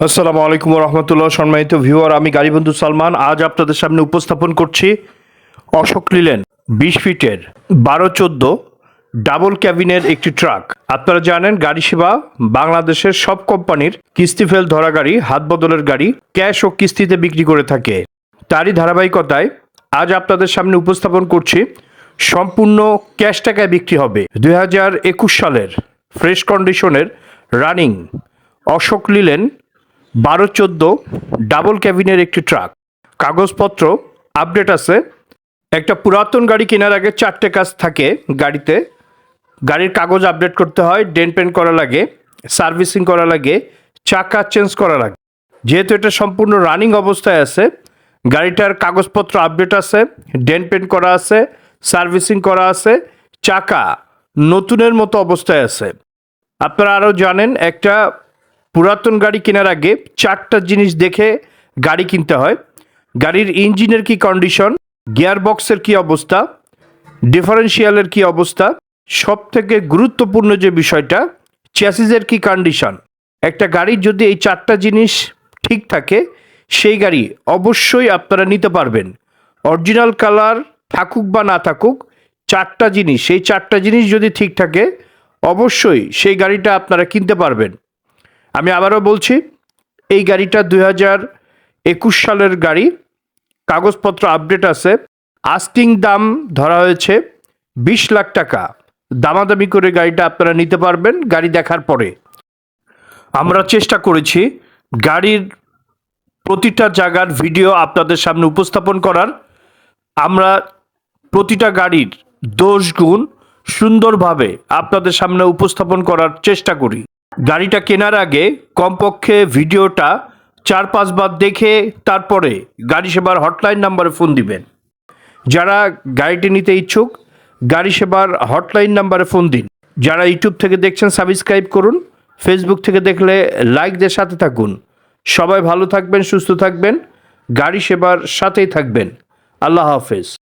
আসসালামু আলাইকুম রহমতুল্লাহ, সম্মানিত ভিউয়ার, আমি গাড়িবন্ধু সালমান। আজ আপনাদের সামনে উপস্থাপন করছি অশোক লিলেন বিশ ফিটের বারো চোদ্দ ডাবল ক্যাবিনের একটি ট্রাক। আপনারা জানেন, গাড়ি সেবা বাংলাদেশের সব কোম্পানির কিস্তি ফেল ধরা গাড়ি, হাত বদলের গাড়ি, ক্যাশ ও কিস্তিতে বিক্রি করে থাকে। তারই ধারাবাহিকতায় আজ আপনাদের সামনে উপস্থাপন করছি সম্পূর্ণ ক্যাশ টাকায় বিক্রি হবে। দুই হাজার একুশ সালের ফ্রেশ কন্ডিশনের রানিং অশোক লিলেন বারো চোদ্দ ডাবল ক্যাবিনের একটি ট্রাক কাগজপত্র আপডেট আছে। একটা পুরাতন গাড়ি কেনার আগে চারটে কাজ থাকে গাড়িতে। গাড়ির কাগজ আপডেট করতে হয় ডেন পেন করা লাগে, সার্ভিসিং করা লাগে, চাকা চেঞ্জ করা লাগে। যেহেতু এটা সম্পূর্ণ রানিং অবস্থায় আছে, গাড়িটার কাগজপত্র আপডেট আছে ডেন পেন করা আছে, সার্ভিসিং করা আছে, চাকা নতুনের মতো অবস্থায় আছে। আপনারা আরও জানেন, একটা পুরাতন গাড়ি কেনার আগে চারটা জিনিস দেখে গাড়ি কিনতে হয়। গাড়ির ইঞ্জিনের কি কন্ডিশন গিয়ার বক্সের কি অবস্থা ডিফারেন্সিয়ালের কি অবস্থা সব থেকে গুরুত্বপূর্ণ যে বিষয়টা চ্যাসিসের কি কন্ডিশন একটা গাড়ির যদি এই চারটা জিনিস ঠিক থাকে, সেই গাড়ি অবশ্যই আপনারা নিতে পারবেন। অরিজিনাল কালার থাকুক বা না থাকুক, চারটা জিনিস, সেই চারটা জিনিস যদি ঠিক থাকে, অবশ্যই সেই গাড়িটা আপনারা কিনতে পারবেন। আমি আবারও বলছি, এই গাড়িটা দুই হাজার একুশ সালের গাড়ি। কাগজপত্র আপডেট আছে। আস্কিং দাম ধরা হয়েছে বিশ লাখ টাকা। দামাদামি করে গাড়িটা আপনারা নিতে পারবেন গাড়ি দেখার পরে। আমরা চেষ্টা করেছি গাড়ির প্রতিটা জায়গার ভিডিও আপনাদের সামনে উপস্থাপন করার। আমরা প্রতিটা গাড়ির দোষ গুণ সুন্দরভাবে আপনাদের সামনে উপস্থাপন করার চেষ্টা করি। গাড়িটা কেনার আগে কমপক্ষে ভিডিওটা চার পাঁচবার দেখে তারপরে গাড়ি সেবার হটলাইন নাম্বারে ফোন দিবেন। যারা গাড়িটি নিতে ইচ্ছুক, গাড়ি সেবার হটলাইন নাম্বারে ফোন দিন। যারা ইউটিউব থেকে দেখছেন, সাবস্ক্রাইব করুন। ফেসবুক থেকে দেখলে লাইক সাথে থাকুন। সবাই ভালো থাকবেন, সুস্থ থাকবেন। গাড়ি সেবার সাথেই থাকবেন। আল্লাহ হাফেজ।